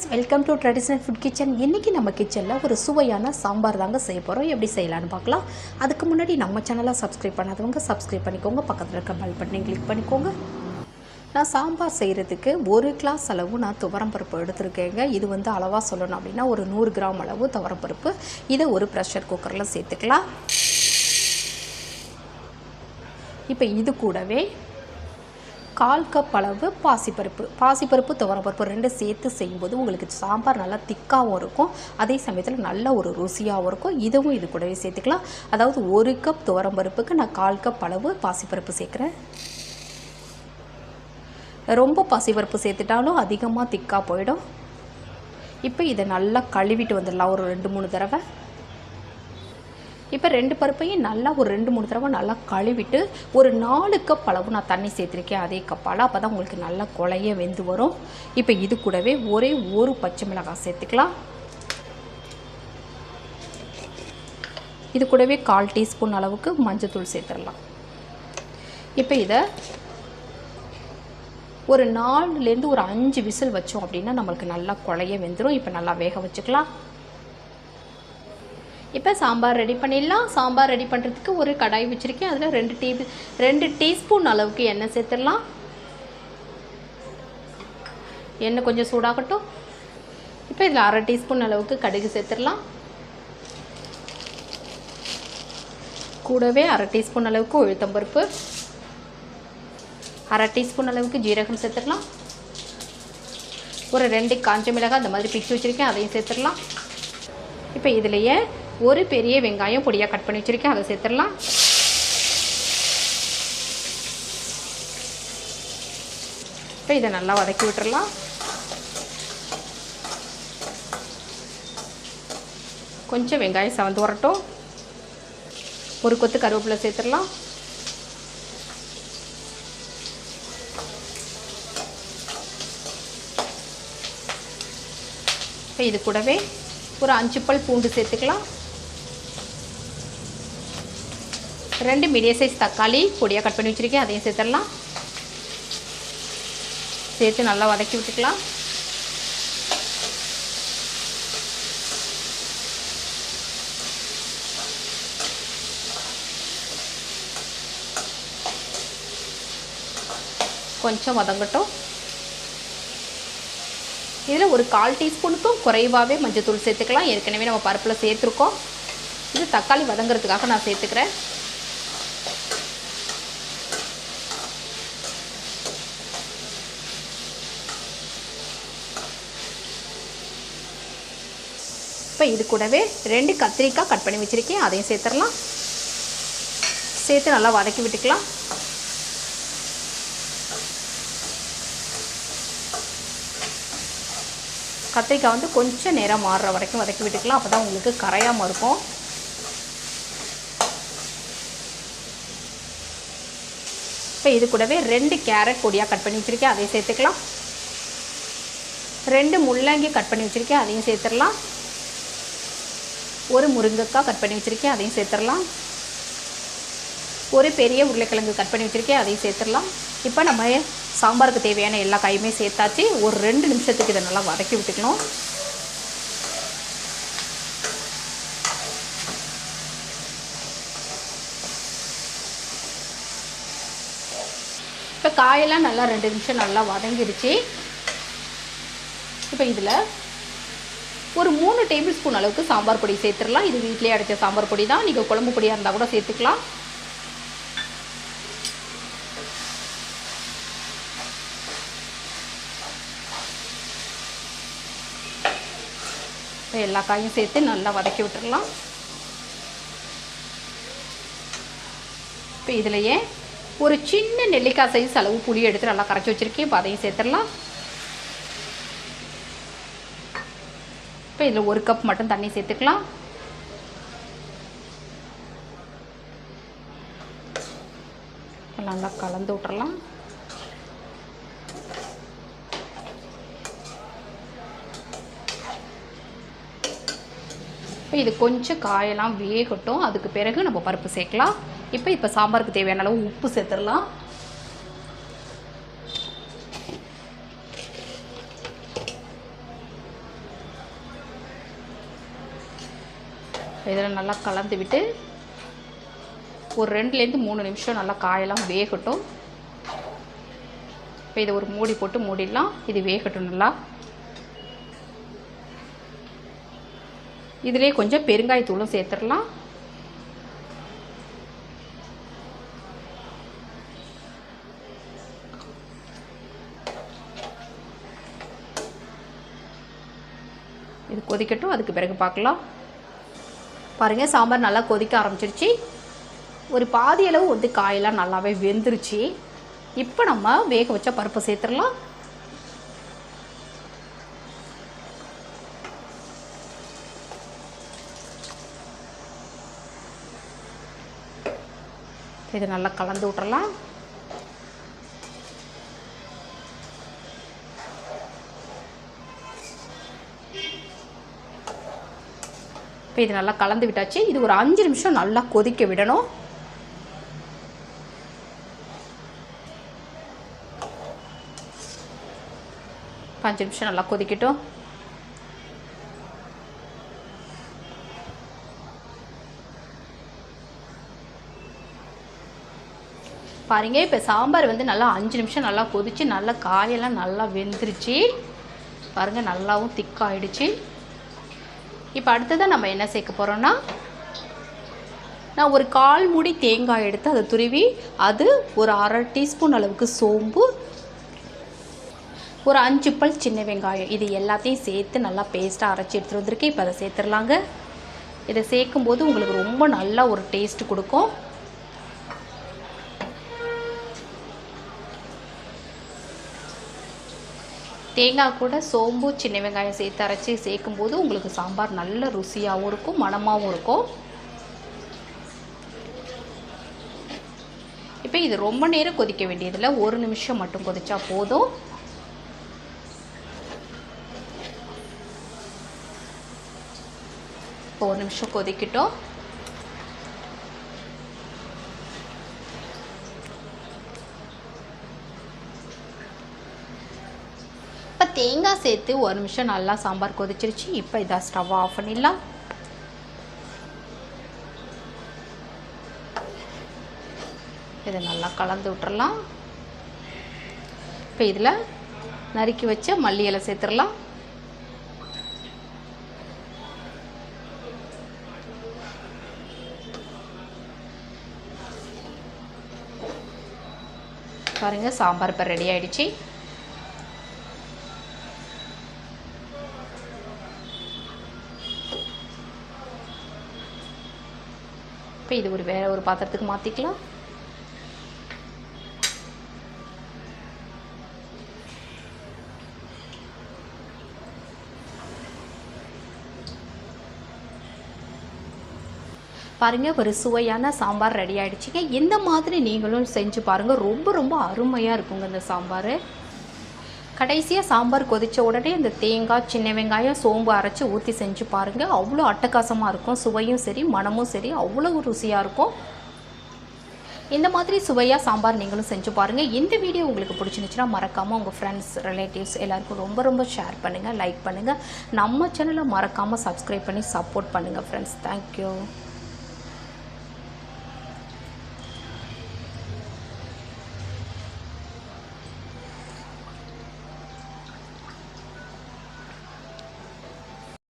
Friends welcome to traditional food kitchen இன்றைக்கி நம்ம கிச்சனில் ஒரு சுவையான சாம்பார் தாங்க செய்ய போகிறோம் எப்படி செய்யலான்னு பார்க்கலாம். அதுக்கு முன்னாடி நம்ம சேனலை சப்ஸ்கிரைப் பண்ணாதவங்க சப்ஸ்கிரைப் பண்ணிக்கோங்க. பக்கத்தில் இருக்க பல் பட்டனை கிளிக் பண்ணிக்கோங்க. நான் சாம்பார் செய்கிறதுக்கு ஒரு கிளாஸ் அளவு நான் துவரம்பருப்பு எடுத்திருக்கேங்க. இது வந்து அளவாக சொல்லணும் அப்படின்னா ஒரு நூறு கிராம் அளவு துவரம்பருப்பு இதை ஒரு ப்ரெஷர் குக்கரில் சேர்த்துக்கலாம். இப்போ இது கூடவே கால் கப் அளவு பாசிப்பருப்பு. பாசிப்பருப்பு துவரப்பருப்பு ரெண்டும் சேர்த்து செய்யும்போது உங்களுக்கு சாம்பார் நல்லா திக்காகவும் இருக்கும். அதே சமயத்தில் நல்ல ஒரு ருசியாகவும் இருக்கும். இதுவும் இது கூடவே சேர்த்துக்கலாம். அதாவது ஒரு கப் துவரம்பருப்புக்கு நான் கால் கப் அளவு பாசிப்பருப்பு சேர்க்குறேன். ரொம்ப பாசிப்பருப்பு சேர்த்துட்டாலும் அதிகமாக திக்காக போயிடும். இப்போ இதை நல்லா கழுவிட்டு வந்துடலாம். ஒரு ரெண்டு மூணு தடவை. இப்போ ரெண்டு பருப்பையும் நல்லா ஒரு ரெண்டு மூணு தடவை நல்லா கழுவிட்டு ஒரு நாலு கப் அளவு நான் தண்ணி சேர்த்துருக்கேன். அதே கப்பால் அப்போ தான் உங்களுக்கு நல்லா குழைய வெந்து வரும். இப்போ இது கூடவே ஒரே ஒரு பச்சை மிளகாய் சேர்த்துக்கலாம். இது கூடவே கால் டீஸ்பூன் அளவுக்கு மஞ்சத்தூள் சேர்த்துடலாம். இப்போ இதை ஒரு நாலுலேருந்து ஒரு அஞ்சு விசில் வச்சோம் அப்படின்னா நம்மளுக்கு நல்லா குழைய வெந்துடும் இப்போ நல்லா வேக வச்சுக்கலாம். இப்போ சாம்பார் ரெடி பண்ணிடலாம். சாம்பார் ரெடி பண்ணுறதுக்கு ஒரு கடாய் வச்சுருக்கேன். அதில் ரெண்டு டீ ரெண்டு டீஸ்பூன் அளவுக்கு எண்ணெய் சேர்த்துடலாம். எண்ணெய் கொஞ்சம் சூடாகட்டும். இப்போ இதில் அரை டீஸ்பூன் அளவுக்கு கடுகு சேர்த்துடலாம். கூடவே அரை டீஸ்பூன் அளவுக்கு உளுத்தம்பருப்பு. அரை டீஸ்பூன் அளவுக்கு ஜீரகம் சேர்த்துடலாம். ஒரு ரெண்டு காஞ்ச மிளகாய் அந்த மாதிரி பிச்சு வச்சுருக்கேன். அதையும் சேர்த்துடலாம். இப்போ இதுலேயே ஒரு பெரிய வெங்காயம் பொடியாக கட் பண்ணி வச்சுருக்கேன். அதை சேர்த்துடலாம். இப்போ இதை நல்லா வதக்கி விட்டுறலாம். கொஞ்சம் வெங்காயம் சவந்து வரட்டும். ஒரு கொத்து கருவேப்பிலை சேர்த்துடலாம். இப்போ இது கூடவே ஒரு அஞ்சு பல் பூண்டு சேர்த்துக்கலாம். ரெண்டு மீடியம் சைஸ் தக்காளி பொடியாக கட் பண்ணி வச்சுருக்கேன். அதையும் சேர்த்துடலாம். சேர்த்து நல்லா வதக்கி விட்டுக்கலாம். கொஞ்சம் வதங்கட்டும். இதில் ஒரு கால் டீஸ்பூனுக்கும் குறைவாகவே மஞ்சத்தூள் சேர்த்துக்கலாம். ஏற்கனவே நம்ம பருப்பில் சேர்த்துருக்கோம். இது தக்காளி வதங்கிறதுக்காக நான் சேர்த்துக்கிறேன். இப்போ இது கூடவே ரெண்டு கத்திரிக்காய் கட் பண்ணி வச்சுருக்கேன். அதையும் சேர்த்துடலாம். சேர்த்து நல்லா வதக்கி விட்டுக்கலாம். கத்திரிக்காய் வந்து கொஞ்சம் நேரம் மாறுற வரைக்கும் வதக்கி விட்டுக்கலாம். அப்போ தான் உங்களுக்கு கரையாமல் இருக்கும். இப்போ இது கூடவே ரெண்டு கேரட் பொடியாக கட் பண்ணி வச்சுருக்கேன். அதையும் சேர்த்துக்கலாம். ரெண்டு முள்ளங்கி கட் பண்ணி வச்சுருக்கேன். அதையும் சேர்த்துடலாம். ஒரு முருங்கைக்காய் கட் பண்ணி வச்சுருக்கேன் அதையும் சேர்த்துடலாம். ஒரு பெரிய உருளைக்கிழங்கு கட் பண்ணி வச்சுருக்கேன் அதையும் சேர்த்துடலாம். இப்போ நம்ம சாம்பாருக்கு தேவையான எல்லா காயுமே சேர்த்தாச்சு. ஒரு ரெண்டு நிமிஷத்துக்கு இதை நல்லா வதக்கி விட்டுக்கணும். இப்போ காயெல்லாம் நல்லா ரெண்டு நிமிஷம் நல்லா வதங்கிடுச்சு இப்போ இதில் ஒரு மூணு டேபிள் ஸ்பூன் அளவுக்கு சாம்பார் பொடி சேர்த்துடலாம். இது வீட்டிலே அடைச்ச சாம்பார் பொடி தான் நீங்கள் குழம்பு பொடியாக இருந்தால் கூட சேர்த்துக்கலாம். இப்போ எல்லா காயும் சேர்த்து நல்லா வதக்கி விட்டுடலாம். இப்போ இதுலையே ஒரு சின்ன நெல்லிக்காய் சைஸ் அளவு புளி எடுத்து நல்லா கரைச்சி வச்சுருக்கேன். இப்போ அதையும் சேர்த்துடலாம். இப்போ இதில் ஒரு கப் மட்டும் தண்ணி சேர்த்துக்கலாம். நல்லா கலந்து விட்டுறலாம். இப்போ இது கொஞ்சம் காயெல்லாம் வேகட்டும். அதுக்கு பிறகு நம்ம பருப்பு சேர்க்கலாம். இப்போ இப்போ சாம்பாருக்கு தேவையான அளவு உப்பு சேர்த்துடலாம். இதில் நல்லா கலந்து விட்டு ஒரு ரெண்டுலேருந்து மூணு நிமிஷம் நல்லா காயெல்லாம் வேகட்டும். இப்போ இதை ஒரு மூடி போட்டு மூடிடலாம். இது வேகட்டும் நல்லா. இதிலே கொஞ்சம் பெருங்காயத்தூளும் சேர்த்துடலாம். இது கொதிக்கட்டும். அதுக்கு பிறகு பார்க்கலாம். பாருங்கள் சாம்பார் நல்லா கொதிக்க ஆரம்பிச்சிருச்சு. ஒரு பாதி அளவு வந்து காயெல்லாம் நல்லாவே வெந்துருச்சு. இப்போ நம்ம வேக வச்ச பருப்பை சேர்த்துடலாம். இதை நல்லா கலந்து விட்றலாம் இப்போ இது நல்லா கலந்து விட்டாச்சு. இது ஒரு அஞ்சு நிமிஷம் நல்லா கொதிக்க விடணும். அஞ்சு நிமிஷம் நல்லா கொதிக்கட்டும். பாருங்க இப்போ சாம்பார் வந்து நல்லா அஞ்சு நிமிஷம் நல்லா கொதிச்சு நல்லா காயெல்லாம் நல்லா வெந்துருச்சு. பாருங்க நல்லாவும் திக்காயிடுச்சு. இப்போ அடுத்ததாக நம்ம என்ன சேர்க்க போகிறோன்னா நான் ஒரு கால் மூடி தேங்காய் எடுத்து அதை துருவி அது ஒரு அரை டீஸ்பூன் அளவுக்கு சோம்பு ஒரு அஞ்சு பல் சின்ன வெங்காயம் இது எல்லாத்தையும் சேர்த்து நல்லா பேஸ்ட்டாக அரைச்சி எடுத்துகிட்டு வந்திருக்கேன். இப்போ அதை சேர்த்துடலாங்க. இதை சேர்க்கும்போது உங்களுக்கு ரொம்ப நல்லா ஒரு டேஸ்ட் கொடுக்கும். தேங்காய் கூட சோம்பு சின்ன வெங்காயம் சேர்த்து அரைச்சி சேர்க்கும்போது உங்களுக்கு சாம்பார் நல்ல ருசியாகவும் இருக்கும் மணமாகவும் இருக்கும். இப்போ இது ரொம்ப நேரம் கொதிக்க வேண்டியதில்லை. ஒரு நிமிஷம் மட்டும் கொதிச்சா போதும். இப்போ ஒரு நிமிஷம் கொதிக்கட்டும். தேங்காய் சேர்த்து ஒரு நிமிஷம் நல்லா சாம்பார் கொதிச்சிருச்சு. இப்போ இதை ஸ்டவ் ஆஃப் பண்ணிடலாம். இதை நல்லா கலந்து விட்டுறலாம். இப்போ இதில் நறுக்கி வச்ச மல்லி இலை சேர்த்துடலாம். பாருங்கள் சாம்பார் இப்போ ரெடி ஆகிடுச்சி இப்போ இது ஒரு வேற ஒரு பாத்திரத்துக்கு மாற்றிக்கலாம் பாருங்கள் ஒரு சுவையான சாம்பார் ரெடி ஆகிடுச்சிங்க இந்த மாதிரி நீங்களும் செஞ்சு பாருங்கள் ரொம்ப ரொம்ப அருமையாக இருக்குங்க இந்த சாம்பார். கடைசியாக சாம்பார் கொதித்த உடனே இந்த தேங்காய் சின்ன வெங்காயம் சோம்பு அரைச்சி ஊற்றி செஞ்சு பாருங்கள் அவ்வளோ அட்டகாசமாக இருக்கும். சுவையும் சரி மனமும் சரி அவ்வளோ ருசியாக இருக்கும். இந்த மாதிரி சுவையாக சாம்பார் நீங்களும் செஞ்சு பாருங்கள் இந்த வீடியோ உங்களுக்கு பிடிச்சிருந்துச்சுன்னா மறக்காமல் உங்கள் ஃப்ரெண்ட்ஸ் ரிலேட்டிவ்ஸ் எல்லாருக்கும் ரொம்ப ரொம்ப ஷேர் பண்ணுங்கள் லைக் பண்ணுங்கள் நம்ம சேனலை மறக்காமல் சப்ஸ்கிரைப் பண்ணி சப்போர்ட் பண்ணுங்கள் ஃப்ரெண்ட்ஸ் தேங்க்யூ